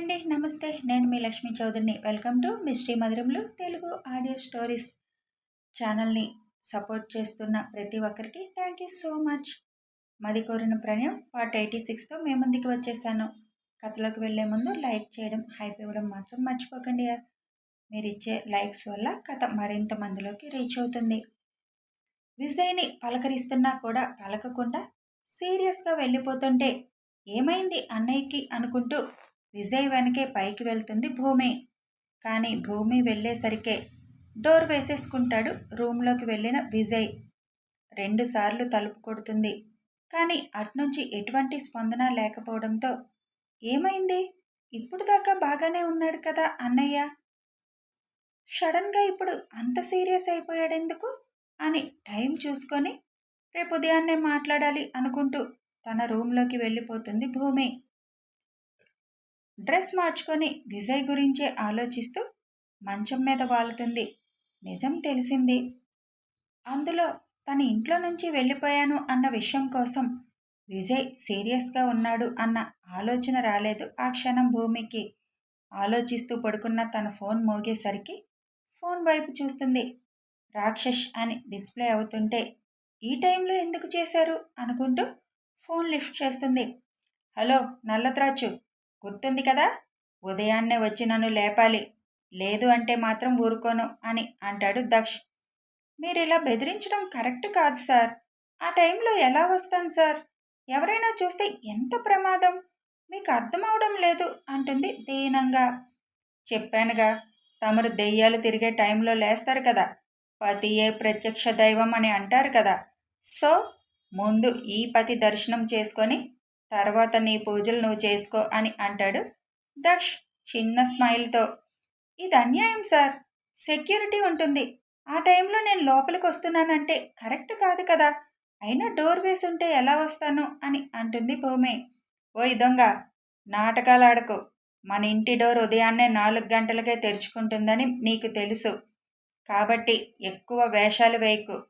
అండి. నమస్తే. నేను మీ లక్ష్మీ చౌదరిని. వెల్కమ్ టు మిస్ట్రీ మధురంలో తెలుగు ఆడియో స్టోరీస్ ఛానల్ని సపోర్ట్ చేస్తున్న ప్రతి ఒక్కరికి థ్యాంక్ యూ సో మచ్. మది కోరిన ప్రణయం పార్ట్ ఎయిటీ సిక్స్తో మీ ముందుకి వచ్చేసాను. కథలోకి వెళ్ళే ముందు లైక్ చేయడం హైప్ ఇవ్వడం మాత్రం మర్చిపోకండి మీరు ఇచ్చే లైక్స్ వల్ల కథ మరింత మందిలోకి రీచ్ అవుతుంది. విజయ్ని పలకరిస్తున్నా కూడా పలకకుండా సీరియస్గా వెళ్ళిపోతుంటే ఏమైంది అన్నయ్యకి అనుకుంటూ విజయ్ వెనకే పైకి వెళ్తుంది భూమి. కానీ భూమి వెళ్ళేసరికే డోర్ వేసేసుకుంటాడు రూమ్లోకి వెళ్ళిన విజయ్. రెండుసార్లు తలుపు కొడుతుంది. కానీ అట్నుంచి ఎటువంటి స్పందన లేకపోవడంతో ఏమైంది? ఇప్పుడు దాకా బాగానే ఉన్నాడు కదా అన్నయ్య? సడన్గా ఇప్పుడు అంత సీరియస్ అయిపోయాడెందుకు? అని టైం చూసుకొని రేపు ఉదయాన్నే మాట్లాడాలి అనుకుంటూ తన రూమ్లోకి వెళ్ళిపోతుంది భూమి. డ్రెస్ మార్చుకొని విజయ్ గురించే ఆలోచిస్తూ మంచం మీద వాలుతుంది నిజం తెలిసింది. అందులో తన ఇంట్లో నుంచి వెళ్ళిపోయాను అన్న విషయం కోసం విజయ్ సీరియస్గా ఉన్నాడు అన్న ఆలోచన రాలేదు ఆ క్షణం భూమికి. ఆలోచిస్తూ పడుకున్న తన ఫోన్ మోగేసరికి ఫోన్ వైపు చూస్తుంది. రాక్షస్ అని డిస్ప్లే అవుతుంటే ఈ టైంలో ఎందుకు చేశారు అనుకుంటూ ఫోన్ లిఫ్ట్ చేస్తుంది. హలో నల్లద్రాచు గుర్తుంది కదా? ఉదయాన్నే వచ్చి నన్ను లేపాలి. లేదు అంటే మాత్రం ఊరుకోను అని అంటాడు దక్ష్. మీరు ఇలా బెదిరించడం కరెక్ట్ కాదు సార్. ఆ టైంలో ఎలా వస్తాను సార్? ఎవరైనా చూస్తే ఎంత ప్రమాదం? మీకు అర్థమవడం లేదు అంటుంది దీనంగా. చెప్పానుగా తమరు దెయ్యాలు తిరిగే టైంలో లేస్తారు కదా. పతియే ప్రత్యక్ష దైవం అని అంటారు కదా. సో ముందు ఈ పతి దర్శనం చేసుకొని తర్వాత నీ పూజలు నువ్వు చేసుకో అని అంటాడు దక్ష్ చిన్న స్మైల్తో. ఇది అన్యాయం సార్. సెక్యూరిటీ ఉంటుంది. ఆ టైంలో నేను లోపలికి వస్తున్నానంటే కరెక్ట్ కాదు కదా. అయినా డోర్ వేసి ఉంటే ఎలా వస్తాను అని అంటుంది భూమి. ఓ దొంగ నాటకాలు ఆడకు. మన ఇంటి డోర్ ఉదయాన్నే నాలుగు గంటలకే తెరుచుకుంటుందని నీకు తెలుసు. కాబట్టి ఎక్కువ వేషాలు వేయకు.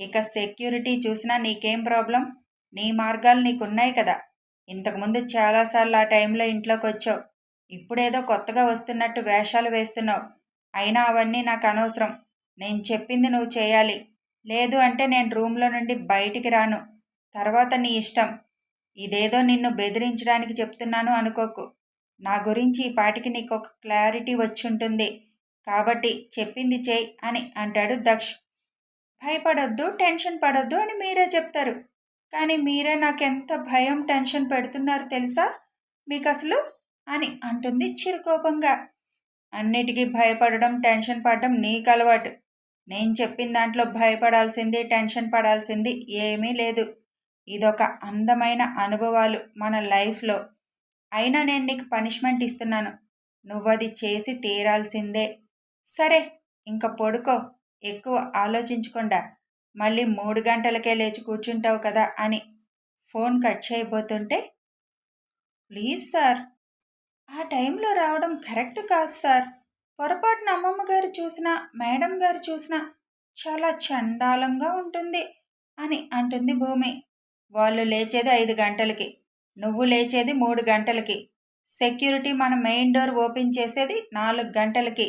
ఇక సెక్యూరిటీ చూసినా నీకేం ప్రాబ్లం? నీ మార్గాలు నీకున్నాయి కదా. ఇంతకుముందు చాలాసార్లు ఆ టైంలో ఇంట్లోకి వచ్చావు ఇప్పుడేదో కొత్తగా వస్తున్నట్టు వేషాలు వేస్తున్నావు. అయినా అవన్నీ నాకు అనవసరం. నేను చెప్పింది నువ్వు చేయాలి. లేదు అంటే నేను రూమ్లో నుండి బయటికి రాను. తర్వాత నీ ఇష్టం. ఇదేదో నిన్ను బెదిరించడానికి చెప్తున్నాను అనుకోకు. నా గురించి ఈ పాటికి నీకు ఒక క్లారిటీ వచ్చుంటుంది. కాబట్టి చెప్పింది చేయి అని అంటాడు దక్ష్. భయపడొద్దు టెన్షన్ పడొద్దు అని మీరే చెప్తారు. కానీ మీరే నాకెంత భయం టెన్షన్ పెడుతున్నారు తెలుసా? మీకు అసలు అని అంటుంది చిరుకోపంగా. అన్నిటికీ భయపడడం టెన్షన్ పడడం నీకు అలవాటు నేను చెప్పిన దాంట్లో భయపడాల్సింది టెన్షన్ పడాల్సింది ఏమీ లేదు. ఇదొక అందమైన అనుభవాలు మన లైఫ్లో. అయినా నేను నీకు పనిష్మెంట్ ఇస్తున్నాను. నువ్వది చేసి తీరాల్సిందే. సరే ఇంక పడుకో. ఎక్కువ ఆలోచించకుండా. మళ్ళీ మూడు గంటలకే లేచి కూర్చుంటావు కదా అని ఫోన్ కట్ చేయబోతుంటే ప్లీజ్ సార్ ఆ టైంలో రావడం కరెక్ట్ కాదు సార్. పొరపాటున అమ్మమ్మ గారు చూసినా మేడం గారు చూసినా చాలా చండాలంగా ఉంటుంది అని అంటుంది భూమి. వాళ్ళు లేచేది ఐదు గంటలకి నువ్వు లేచేది మూడు గంటలకి. సెక్యూరిటీ మన మెయిన్ డోర్ ఓపెన్ చేసేది నాలుగు గంటలకి.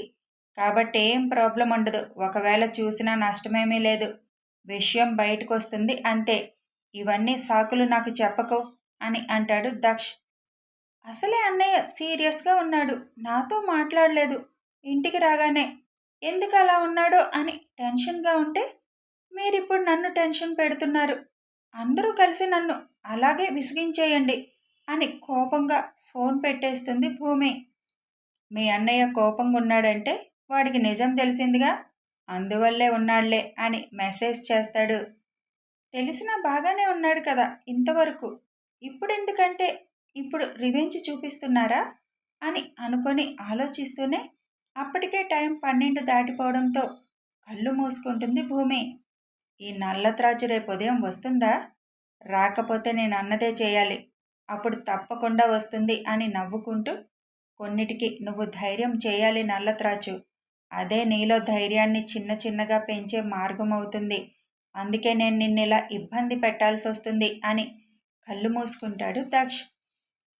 కాబట్టి ఏం ప్రాబ్లం ఉండదు. ఒకవేళ చూసినా నష్టమేమీ లేదు. విషయం బయటకు వస్తుంది అంతే. ఇవన్నీ సాకులు నాకు చెప్పకు అని అంటాడు దక్ష్. అసలే అన్నయ్య సీరియస్గా ఉన్నాడు. నాతో మాట్లాడలేదు. ఇంటికి రాగానే ఎందుకు అలా ఉన్నాడో అని టెన్షన్గా ఉంటే మీరిప్పుడు నన్ను టెన్షన్ పెడుతున్నారు. అందరూ కలిసి నన్ను అలాగే విసిగించేయండి అని కోపంగా ఫోన్ పెట్టేస్తుంది భూమి. మీ అన్నయ్య కోపంగా ఉన్నాడంటే వాడికి నిజం తెలిసిందిగా అందువల్లే ఉన్నాడులే అని మెసేజ్ చేస్తాడు. తెలిసినా బాగానే ఉన్నాడు కదా ఇంతవరకు. ఇప్పుడు ఎందుకంటే ఇప్పుడు రివెంజ్ చూపిస్తున్నారా అని అనుకొని ఆలోచిస్తూనే అప్పటికే టైం పన్నెండు దాటిపోవడంతో కళ్ళు మూసుకుంటుంది భూమి. ఈ నల్లత్రాచు రేపు ఉదయం వస్తుందా? రాకపోతే నేను అన్నదే చేయాలి. అప్పుడు తప్పకుండా వస్తుంది అని నవ్వుకుంటూ కొన్నిటికి నువ్వు ధైర్యం చేయాలి నల్లత్రాచు అదే నీలో ధైర్యాన్ని చిన్న చిన్నగా పెంచే మార్గం అవుతుంది అందుకే నేను నిన్నెలా ఇబ్బంది పెట్టాల్సి వస్తుంది అని కళ్ళు మూసుకుంటాడు దక్ష్.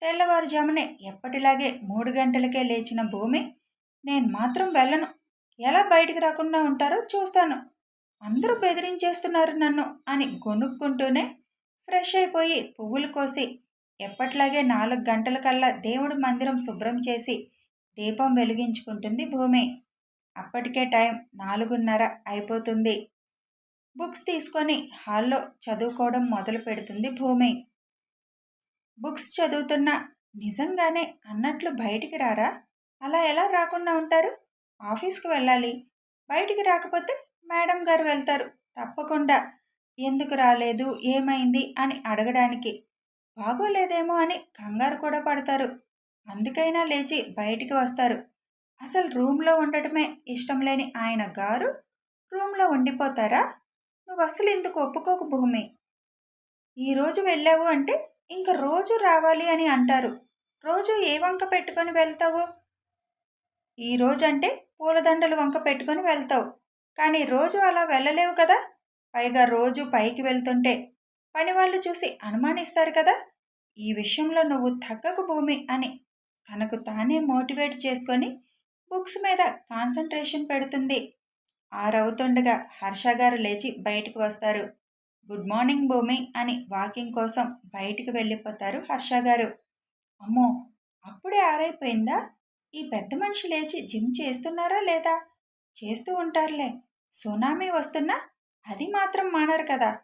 తెల్లవారుజామునే ఎప్పటిలాగే మూడు గంటలకే లేచిన భూమి నేను మాత్రం వెళ్ళను. ఎలా బయటికి రాకుండా ఉంటారో చూస్తాను. అందరూ బెదిరించేస్తున్నారు నన్ను అని గొనుక్కుంటూనే ఫ్రెష్ అయిపోయి పువ్వులు కోసి ఎప్పట్లాగే నాలుగు గంటలకల్లా దేవుడి మందిరం శుభ్రం చేసి దీపం వెలిగించుకుంటుంది భూమి. అప్పటికే టైం నాలుగున్నర అయిపోతుంది. బుక్స్ తీసుకొని హాల్లో చదువుకోవడం మొదలు పెడుతుంది భూమి. బుక్స్ చదువుతున్న నిజంగానే అన్నట్లు బయటికి రారా? అలా ఎలా రాకుండా ఉంటారు? ఆఫీస్కి వెళ్ళాలి. బయటికి రాకపోతే మేడం గారు వెళ్తారు. తప్పకుండా. ఎందుకు రాలేదు? ఏమైంది? అని అడగడానికి. బాగోలేదేమో అని కంగారు కూడా పడతారు. అందుకైనా లేచి బయటికి వస్తారు. అసలు రూమ్లో ఉండటమే ఇష్టం లేని ఆయన గారు రూమ్లో ఉండిపోతారా? నువ్వు అసలు ఎందుకు ఒప్పుకోకు భూమి? ఈరోజు వెళ్ళావు అంటే ఇంక రోజు రావాలి అని అంటారు. రోజు ఏ వంక పెట్టుకొని వెళ్తావు? ఈ రోజు అంటే పూలదండలు వంక పెట్టుకొని వెళ్తావు. కానీ రోజు అలా వెళ్ళలేవు కదా? పైగా రోజు పైకి వెళ్తుంటే పని వాళ్ళు చూసి అనుమానిస్తారు కదా? ఈ విషయంలో నువ్వు తగ్గకు భూమి అని తనకు తానే మోటివేట్ చేసుకొని బుక్స్ మీద కాన్సన్ట్రేషన్ పెడుతుంది. ఆరవుతుండగా హర్ష గారు లేచి బయటికి వస్తారు. గుడ్ మార్నింగ్ భూమి అని వాకింగ్ కోసం బయటికి వెళ్ళిపోతారు హర్ష గారు. అమ్మో అప్పుడే ఆరైపోయిందా? ఈ పెద్ద మనిషి లేచి జిమ్ చేస్తున్నారా లేదా? చేస్తూ ఉంటారులే. సునామీ వస్తున్నా అది మాత్రం మానరు కదా.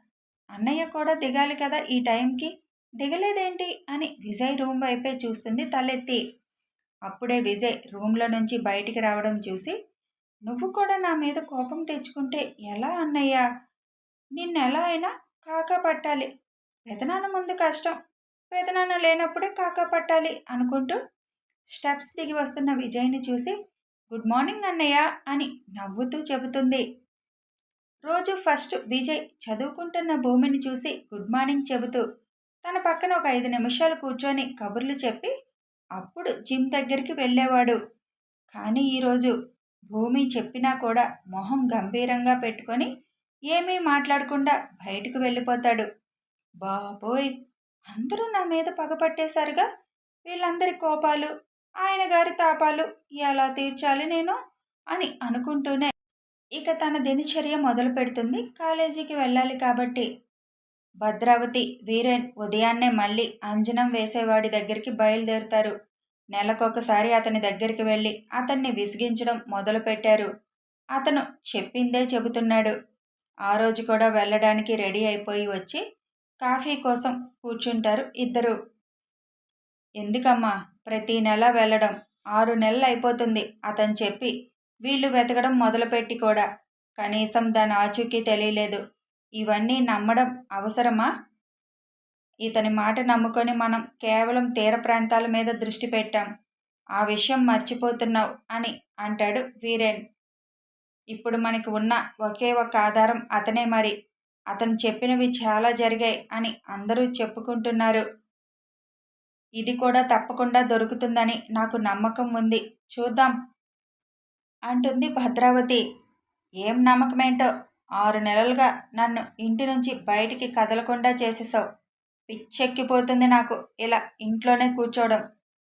అన్నయ్య కూడా దిగాలి కదా ఈ టైంకి. దిగలేదేంటి? అని విజయ్ రూమ్ వైపే చూస్తుంది తలెత్తి. అప్పుడే విజయ్ రూమ్లో నుంచి బయటికి రావడం చూసి నువ్వు కూడా నా మీద కోపం తెచ్చుకుంటే ఎలా అన్నయ్యా? నిన్నెలా అయినా కాకా పట్టాలి. పెదనాన్న ముందు కష్టం. పెదనాన్న లేనప్పుడే కాకా పట్టాలి అనుకుంటూ స్టెప్స్ దిగి వస్తున్న విజయ్ని చూసి గుడ్ మార్నింగ్ అన్నయ్య అని నవ్వుతూ చెబుతుంది. రోజు ఫస్ట్ విజయ్ చదువుకుంటున్న భూమిని చూసి గుడ్ మార్నింగ్ చెబుతూ తన పక్కన ఒక ఐదు నిమిషాలు కూర్చొని కబుర్లు చెప్పి అప్పుడు జిమ్ దగ్గరికి వెళ్ళేవాడు. కానీ ఈరోజు భూమి చెప్పినా కూడా మొహం గంభీరంగా పెట్టుకొని ఏమీ మాట్లాడకుండా బయటకు వెళ్ళిపోతాడు. బాబోయ్! అందరూ నా మీద పగపట్టేశారుగా వీళ్ళందరి కోపాలు ఆయన గారి తాపాలు ఎలా తీర్చాలి నేను అని అనుకుంటూనే ఇక తన దినచర్య మొదలు పెడుతుంది కాలేజీకి వెళ్ళాలి కాబట్టి. భద్రావతి వీరేన్ ఉదయాన్నే మళ్ళీ అంజనం వేసేవాడి దగ్గరికి బయలుదేరుతారు. నెలకొకసారి అతని దగ్గరికి వెళ్ళి అతన్ని విసిగించడం మొదలుపెట్టారు. అతను చెప్పిందే చెబుతున్నాడు. ఆ రోజు కూడా వెళ్ళడానికి రెడీ అయిపోయి వచ్చి కాఫీ కోసం కూర్చుంటారు ఇద్దరు. ఎందుకమ్మా? ప్రతి నెల వెళ్ళడం. ఆరు నెలలు అయిపోతుంది. అతను చెప్పి వీళ్ళు వెతకడం మొదలుపెట్టి కూడా. కనీసం దాని ఆచూకీ తెలియలేదు. ఇవన్నీ నమ్మడం అవసరమా? ఇతని మాట నమ్ముకొని మనం కేవలం తీర ప్రాంతాల మీద దృష్టి పెట్టాం. ఆ విషయం మర్చిపోతున్నావు అని అంటాడు వీరేన్. ఇప్పుడు మనకి ఉన్న ఒకే ఒక ఆధారం అతనే మరి. అతను చెప్పినవి చాలా జరిగాయి అని అందరూ చెప్పుకుంటున్నారు. ఇది కూడా తప్పకుండా దొరుకుతుందని నాకు నమ్మకం ఉంది. చూద్దాం. అంటుంది భద్రావతి. ఏం నమ్మకమేంటో? ఆరు నెలలుగా నన్ను ఇంటి నుంచి బయటికి కదలకుండా చేసేసావు పిచ్చెక్కిపోతుంది నాకు ఇలా ఇంట్లోనే కూర్చోవడం.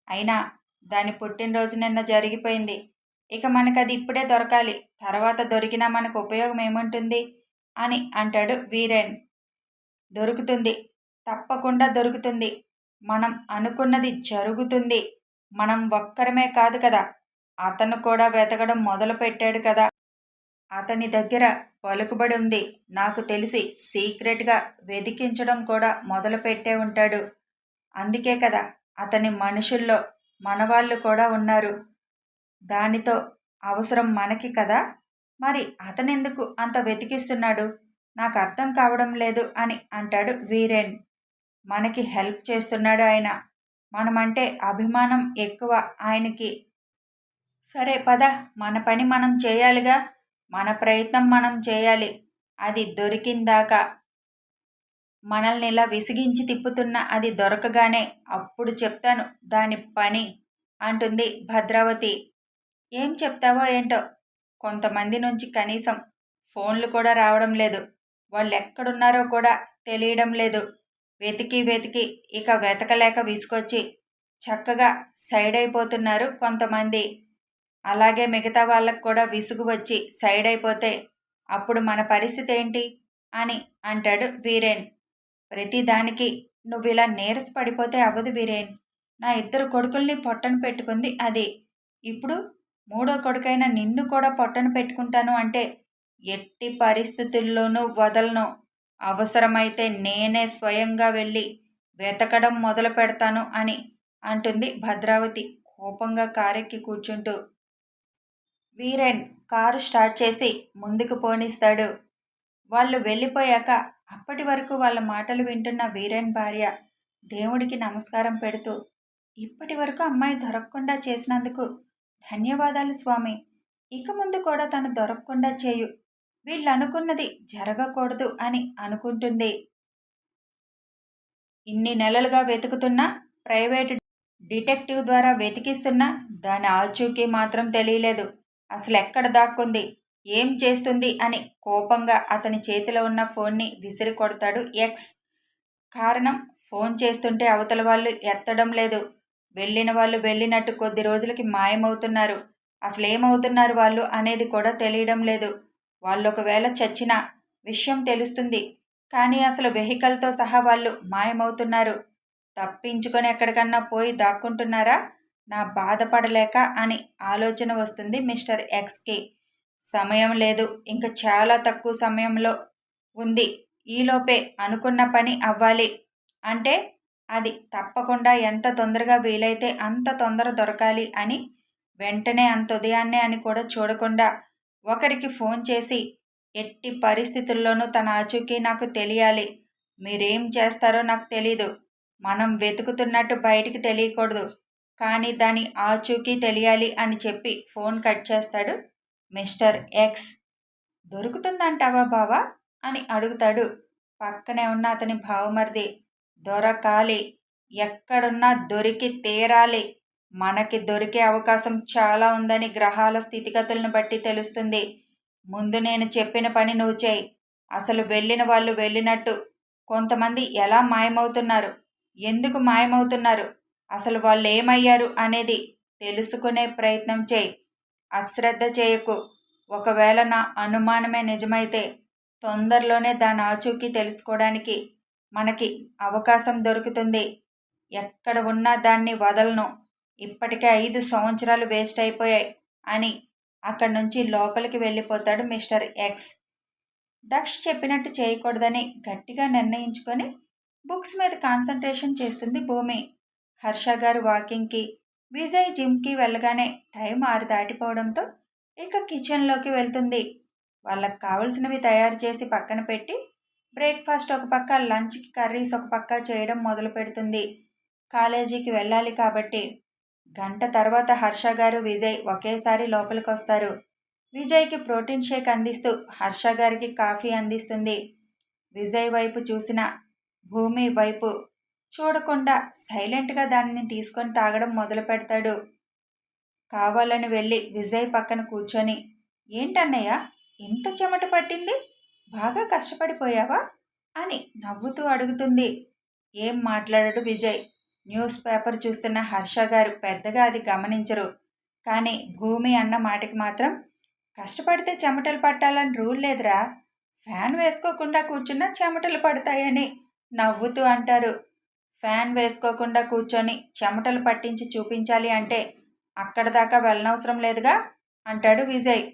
అయినా దాని పుట్టినరోజు నిన్న జరిగిపోయింది. ఇక మనకు అది ఇప్పుడే దొరకాలి. తర్వాత దొరికినా మనకు ఉపయోగం ఏముంటుంది? అని అంటాడు వీరేన్. దొరుకుతుంది. తప్పకుండా దొరుకుతుంది. మనం అనుకున్నది జరుగుతుంది. మనం ఒక్కరమే కాదు కదా. అతను కూడా వెతకడం మొదలు పెట్టాడు కదా. అతని దగ్గర పలుకుబడి ఉంది నాకు తెలిసి సీక్రెట్గా వెదికించడం కూడా మొదలుపెట్టే ఉంటాడు. అందుకే కదా అతని మనుషుల్లో మనవాళ్ళు కూడా ఉన్నారు. దానితో అవసరం మనకి కదా? మరి అతనెందుకు అంత వెతికిస్తున్నాడు? నాకు అర్థం కావడం లేదు అని అంటాడు వీరేన్. మనకి హెల్ప్ చేస్తున్నాడు ఆయన. మనమంటే అభిమానం ఎక్కువ ఆయనకి. సరే పద మన పని మనం చేయాలిగా. మన ప్రయత్నం మనం చేయాలి. అది దొరికిందాకా మనల్ని ఇలా విసిగించి తిప్పుతున్న అది దొరకగానే అప్పుడు చెప్తాను దాని పని అంటుంది భద్రావతి. ఏం చెప్తావో ఏంటో? కొంతమంది నుంచి కనీసం ఫోన్లు కూడా రావడం లేదు. వాళ్ళు ఎక్కడున్నారో కూడా తెలియడం లేదు. వెతికి వెతికి ఇక వెతకలేక విసుకొచ్చి చక్కగా సైడ్ అయిపోతున్నారు కొంతమంది. అలాగే మిగతా వాళ్ళకు కూడా విసుగు వచ్చి సైడ్ అయిపోతే అప్పుడు మన పరిస్థితి ఏంటి? అని అంటాడు వీరేన్. ప్రతిదానికి నువ్వు ఇలా నీరస పడిపోతే అవ్వదు వీరేన్. నా ఇద్దరు కొడుకుల్ని పొట్టను పెట్టుకుంది అది. ఇప్పుడు మూడో కొడుకైన నిన్ను కూడా పొట్టను పెట్టుకుంటాను అంటే ఎట్టి పరిస్థితుల్లోనూ వదలను. అవసరమైతే నేనే స్వయంగా వెళ్ళి వెతకడం మొదలు పెడతాను అని అంటుంది భద్రావతి కోపంగా కారెక్కి కూర్చుంటూ. వీరేన్ కారు స్టార్ట్ చేసి ముందుకు పోనిస్తాడు. వాళ్ళు వెళ్ళిపోయాక అప్పటి వరకు వాళ్ళ మాటలు వింటున్న వీరేన్ భార్య దేవుడికి నమస్కారం పెడుతూ ఇప్పటి వరకు అమ్మాయి దొరకకుండా చేసినందుకు ధన్యవాదాలు స్వామి. ఇక ముందు కూడా తను దొరకకుండా చేయు. వీళ్ళనుకున్నది జరగకూడదు అని అనుకుంటుంది. ఇన్ని నెలలుగా వెతుకుతున్నా ప్రైవేట్ డిటెక్టివ్ ద్వారా వెతికిస్తున్నా దాని ఆచూకీ మాత్రం తెలియలేదు. అసలు ఎక్కడ దాక్కుంది? ఏం చేస్తుంది? అని కోపంగా అతని చేతిలో ఉన్న ఫోన్ని విసిరి కొడతాడు ఎక్స్. కారణం? ఫోన్ చేస్తుంటే అవతల వాళ్ళు ఎత్తడం లేదు. వెళ్ళిన వాళ్ళు వెళ్ళినట్టు కొద్ది రోజులకి మాయమవుతున్నారు. అసలు ఏమవుతున్నారు వాళ్ళు అనేది కూడా తెలియడం లేదు. వాళ్ళు ఒకవేళ చచ్చిన విషయం తెలుస్తుంది. కానీ అసలు వెహికల్తో సహా వాళ్ళు మాయమవుతున్నారు. తప్పించుకొని ఎక్కడికన్నా పోయి దాక్కుంటున్నారా? నా బాధపడలేక అని ఆలోచన వస్తుంది మిస్టర్ ఎక్స్కి. సమయం లేదు. ఇంకా చాలా తక్కువ సమయంలో ఉంది. ఈలోపే అనుకున్న పని అవ్వాలి. అంటే అది తప్పకుండా ఎంత తొందరగా వీలైతే అంత తొందర దొరకాలి అని వెంటనే అంత ఉదయాన్నే అని కూడా చూడకుండా ఒకరికి ఫోన్ చేసి ఎట్టి పరిస్థితుల్లోనూ తన ఆచూకీ నాకు తెలియాలి. మీరేం చేస్తారో నాకు తెలీదు. మనం వెతుకుతున్నట్టు బయటికి తెలియకూడదు. కానీ దాని ఆచూకీ తెలియాలి అని చెప్పి ఫోన్ కట్ చేస్తాడు మిస్టర్ ఎక్స్. దొరుకుతుందంటావా బావా? అని అడుగుతాడు. పక్కనే ఉన్న అతని భావమరిది దొరకాలి. ఎక్కడున్నా దొరికి తీరాలి. మనకి దొరికే అవకాశం చాలా ఉందని గ్రహాల స్థితిగతులను బట్టి తెలుస్తుంది. ముందు నేను చెప్పిన పని నువ్వు చేయి. అసలు వెళ్ళిన వాళ్ళు వెళ్ళినట్టు. కొంతమంది ఎలా మాయమవుతున్నారు? ఎందుకు మాయమవుతున్నారు? అసలు వాళ్ళు ఏమయ్యారు అనేది తెలుసుకునే ప్రయత్నం చేయి. అశ్రద్ధ చేయకు. ఒకవేళ నా అనుమానమే నిజమైతే తొందరలోనే దాని ఆచూకీ తెలుసుకోవడానికి మనకి అవకాశం దొరుకుతుంది. ఎక్కడ ఉన్నా దాన్ని వదలను. ఇప్పటికే ఐదు సంవత్సరాలు వేస్ట్ అయిపోయాయి అని అక్కడి నుంచి లోపలికి వెళ్ళిపోతాడు మిస్టర్ ఎక్స్. దక్ష చెప్పినట్టు చేయకూడదని గట్టిగా నిర్ణయించుకొని బుక్స్ మీద కాన్సన్ట్రేషన్ చేస్తుంది భూమి. హర్ష గారు వాకింగ్కి విజయ్ జిమ్కి వెళ్ళగానే టైం ఆరు దాటిపోవడంతో ఇక కిచెన్లోకి వెళ్తుంది. వాళ్ళకి కావలసినవి తయారు చేసి పక్కన పెట్టి బ్రేక్ఫాస్ట్ ఒక పక్క లంచ్కి కర్రీస్ ఒక పక్క చేయడం మొదలు పెడుతుంది. కాలేజీకి వెళ్ళాలి కాబట్టి గంట తర్వాత హర్ష గారు విజయ్ ఒకేసారి లోపలికి వస్తారు. విజయ్కి ప్రోటీన్ షేక్ అందిస్తూ హర్ష గారికి కాఫీ అందిస్తుంది. విజయ్ వైపు చూసిన భూమి వైపు చూడకుండా సైలెంట్గా దానిని తీసుకొని తాగడం మొదలు పెడతాడు. కావాలని వెళ్ళి విజయ్ పక్కన కూర్చొని ఏంటన్నయ్య ఇంత చెమట పట్టింది? బాగా కష్టపడిపోయావా? అని నవ్వుతూ అడుగుతుంది. ఏం మాట్లాడడు విజయ్? న్యూస్ పేపర్ చూస్తున్న హర్ష గారు పెద్దగా అది గమనించరు. కానీ భూమి అన్న మాటకి మాత్రం కష్టపడితే చెమటలు పట్టాలని రూల్ లేదురా. ఫ్యాన్ వేసుకోకుండా కూర్చున్నా చెమటలు పడతాయని నవ్వుతూ అంటారు. ఫ్యాన్ వేసుకోకుండా కూర్చొని చెమటలు పట్టించి చూపించాలి అంటే అక్కడ దాకా వెళ్ళనవసరం లేదుగా అంటాడు విజయ్.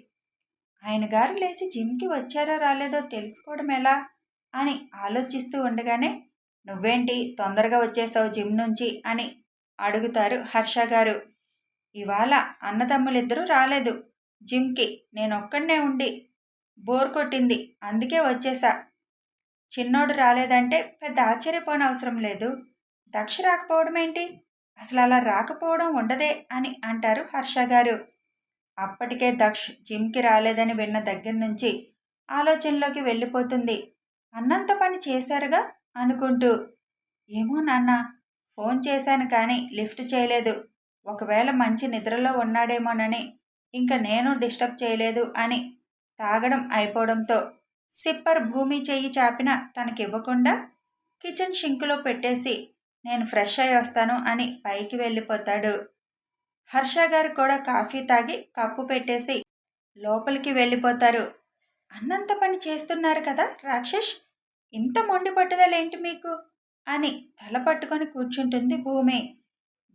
ఆయన గారు లేచి జిమ్కి వచ్చారో రాలేదో తెలుసుకోవడం ఎలా? అని ఆలోచిస్తూ ఉండగానే నువ్వేంటి తొందరగా వచ్చేసావు జిమ్ నుంచి అని అడుగుతారు హర్ష గారు. ఇవాళ అన్నదమ్ములిద్దరూ రాలేదు. జిమ్కి నేనొక్కడనే ఉండి బోర్ కొట్టింది అందుకే వచ్చేసా. చిన్నోడు రాలేదంటే పెద్ద ఆశ్చర్యపోనవసరం లేదు. దక్ష రాకపోవడం ఏంటి అసలు అలా రాకపోవడం ఉండదే అని అంటారు హర్ష గారు. అప్పటికే దక్ష్ జిమ్కి రాలేదని విన్న దగ్గర నుంచి ఆలోచనలోకి వెళ్ళిపోతుంది. అన్నంత పని చేశారుగా? అనుకుంటూ. ఏమో నాన్న ఫోన్ చేశాను కానీ లిఫ్ట్ చేయలేదు. ఒకవేళ మంచి నిద్రలో ఉన్నాడేమోనని ఇంకా నేను డిస్టర్బ్ చేయలేదు అని తాగడం అయిపోవడంతో సిప్పర్ భూమి చెయ్యి చాపిన తనకివ్వకుండా కిచెన్ షింకులో పెట్టేసి నేను ఫ్రెష్ అయ్యి వస్తాను అని పైకి వెళ్ళిపోతాడు. హర్ష గారు కూడా కాఫీ తాగి కప్పు పెట్టేసి లోపలికి వెళ్ళిపోతారు. అన్నంత పని చేస్తున్నారు కదా రాక్షస్? ఇంత మొండి పట్టుదలేంటి మీకు? అని తల పట్టుకొని కూర్చుంటుంది భూమి.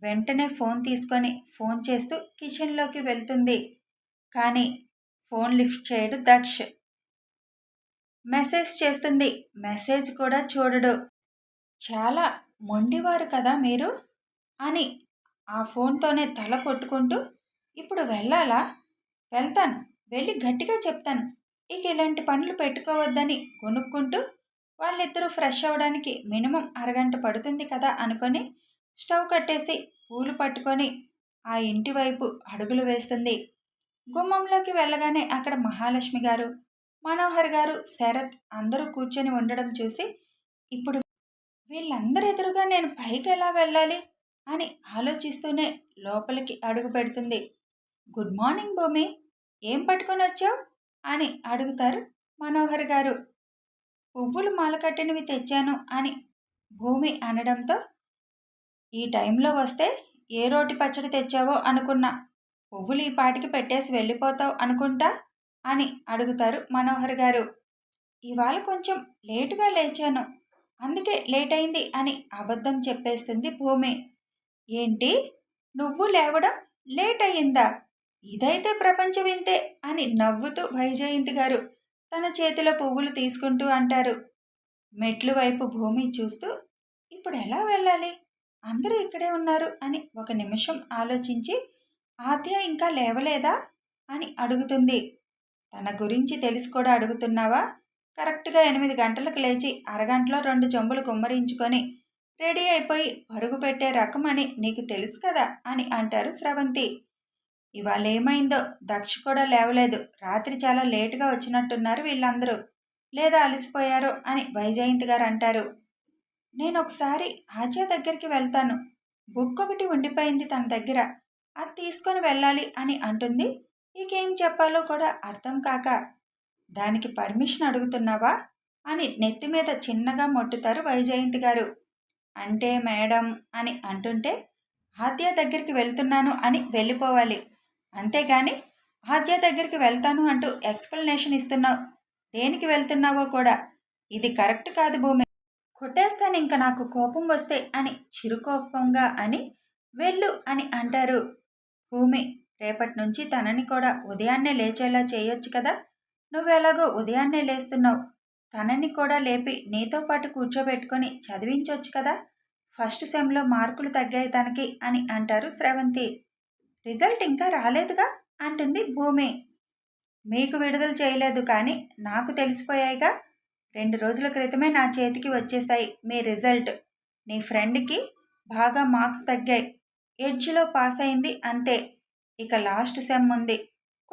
వెంటనే ఫోన్ తీసుకొని ఫోన్ చేస్తూ కిచెన్లోకి వెళ్తుంది. కానీ ఫోన్ లిఫ్ట్ చేయడు దక్ష్. మెసేజ్ చేస్తుంది. మెసేజ్ కూడా చూడడు. చాలా మొండివారు కదా మీరు? అని ఆ ఫోన్తోనే తల కొట్టుకుంటూ ఇప్పుడు వెళ్ళాలా? వెళ్తాను. వెళ్ళి గట్టిగా చెప్తాను. ఇక ఇలాంటి పనులు పెట్టుకోవద్దని కొనుక్కుంటూ వాళ్ళిద్దరూ ఫ్రెష్ అవ్వడానికి మినిమం అరగంట పడుతుంది కదా అనుకొని స్టవ్ కట్టేసి పూలు పట్టుకొని ఆ ఇంటి వైపు అడుగులు వేస్తుంది. గుమ్మంలోకి వెళ్ళగానే అక్కడ మహాలక్ష్మి గారు మనోహర్ గారు శరత్ అందరూ కూర్చొని ఉండడం చూసి ఇప్పుడు వీళ్ళందరి ఎదురుగా నేను పైకి ఎలా వెళ్ళాలి? అని ఆలోచిస్తూనే లోపలికి అడుగు పెడుతుంది. గుడ్ మార్నింగ్ భూమి ఏం పట్టుకొని వచ్చావు? అని అడుగుతారు మనోహర్ గారు. పువ్వులు మాలకట్టినవి తెచ్చాను అని భూమి అనడంతో ఈ టైంలో వస్తే ఏ రోటి పచ్చడి తెచ్చావో అనుకున్నా. పువ్వులు ఈ పాటికి పెట్టేసి వెళ్ళిపోతావు అనుకుంటా? అని అడుగుతారు మనోహర్ గారు. ఇవాళ కొంచెం లేటుగా లేచాను. అందుకే లేట్ అయింది అని అబద్ధం చెప్పేస్తుంది భూమి. ఏంటి? నువ్వు లేవడం లేట్ అయ్యిందా ఇదైతే ప్రపంచ వింతే అని నవ్వుతూ వైజయంతి గారు తన చేతిలో పువ్వులు తీసుకుంటూ అంటారు. మెట్లు వైపు భూమి చూస్తూ ఇప్పుడు ఎలా వెళ్ళాలి? అందరూ ఇక్కడే ఉన్నారు అని ఒక నిమిషం ఆలోచించి ఆద్య ఇంకా లేవలేదా? అని అడుగుతుంది. తన గురించి తెలుసుకోడా కూడా అడుగుతున్నావా? కరెక్ట్గా ఎనిమిది గంటలకు లేచి అరగంటలో రెండు చెంబులు కుమ్మరించుకొని రెడీ అయిపోయి పరుగు పెట్టే రకం అని నీకు తెలుసు కదా అని అంటారు స్రవంతి. ఇవాళ ఏమైందో దక్ష కూడా లేవలేదు. రాత్రి చాలా లేటుగా వచ్చినట్టున్నారు వీళ్ళందరూ. లేదా అలసిపోయారు అని వైజయంతి గారు అంటారు. నేను ఒకసారి ఆజ్య దగ్గరికి వెళ్తాను. బుక్ ఒకటి ఉండిపోయింది తన దగ్గర. అది తీసుకొని వెళ్ళాలి అని అంటుంది. ఇకేం చెప్పాలో కూడా అర్థం కాక దానికి పర్మిషన్ అడుగుతున్నావా? అని నెత్తి మీద చిన్నగా మొట్టుతారు వైజయంతి గారు. అంటే మేడం అని అంటుంటే ఆద్య దగ్గరికి వెళ్తున్నాను అని వెళ్ళిపోవాలి. అంతేగాని ఆద్య దగ్గరికి వెళ్తాను అంటూ ఎక్స్ప్లెనేషన్ ఇస్తున్నావు. దేనికి వెళ్తున్నావో కూడా. ఇది కరెక్ట్ కాదు భూమి. కొట్టేస్తాను ఇంకా నాకు కోపం వస్తే అని చిరుకోపంగా అని వెళ్ళు అని అంటారు. భూమి రేపటి నుంచి తనని కూడా ఉదయాన్నే లేచేలా చేయొచ్చు కదా? నువ్వెలాగో ఉదయాన్నే లేస్తున్నావు. తనని కూడా లేపి నీతో పాటు కూర్చోబెట్టుకొని చదివించవచ్చు కదా. ఫస్ట్ సెమ్లో మార్కులు తగ్గాయి తనకి అని అంటారు శ్రవంతి రిజల్ట్ ఇంకా రాలేదుగా? అంటుంది భూమి. మీకు విడుదల చేయలేదు కానీ నాకు తెలిసిపోయాయిగా. రెండు రోజుల క్రితమే నా చేతికి వచ్చేసాయి మీ రిజల్ట్. నీ ఫ్రెండ్కి బాగా మార్క్స్ తగ్గాయి. ఎడ్జ్లో పాస్ అయింది అంతే. ఇక లాస్ట్ సెమ్ ఉంది.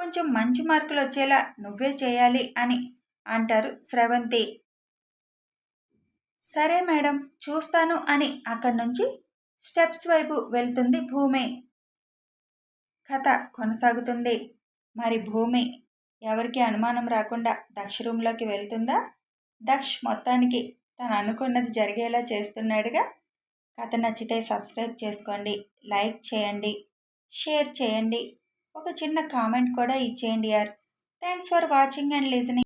కొంచెం మంచి మార్కులు వచ్చేలా నువ్వే చేయాలి అని అంటారు స్రవంతి. సరే మేడం చూస్తాను అని అక్కడి నుంచి స్టెప్స్ వైపు వెళ్తుంది భూమి. కథ కొనసాగుతుంది. మరి భూమి ఎవరికి అనుమానం రాకుండా దక్ష రూమ్లోకి వెళ్తుందా? దక్ష్ మొత్తానికి తను అనుకున్నది జరిగేలా చేస్తున్నాడుగా. కథ నచ్చితే సబ్స్క్రైబ్ చేసుకోండి లైక్ చేయండి షేర్ చేయండి. ఒక చిన్న కామెంట్ కూడా ఇచ్చేయండి యార్. Thanks for watching and listening.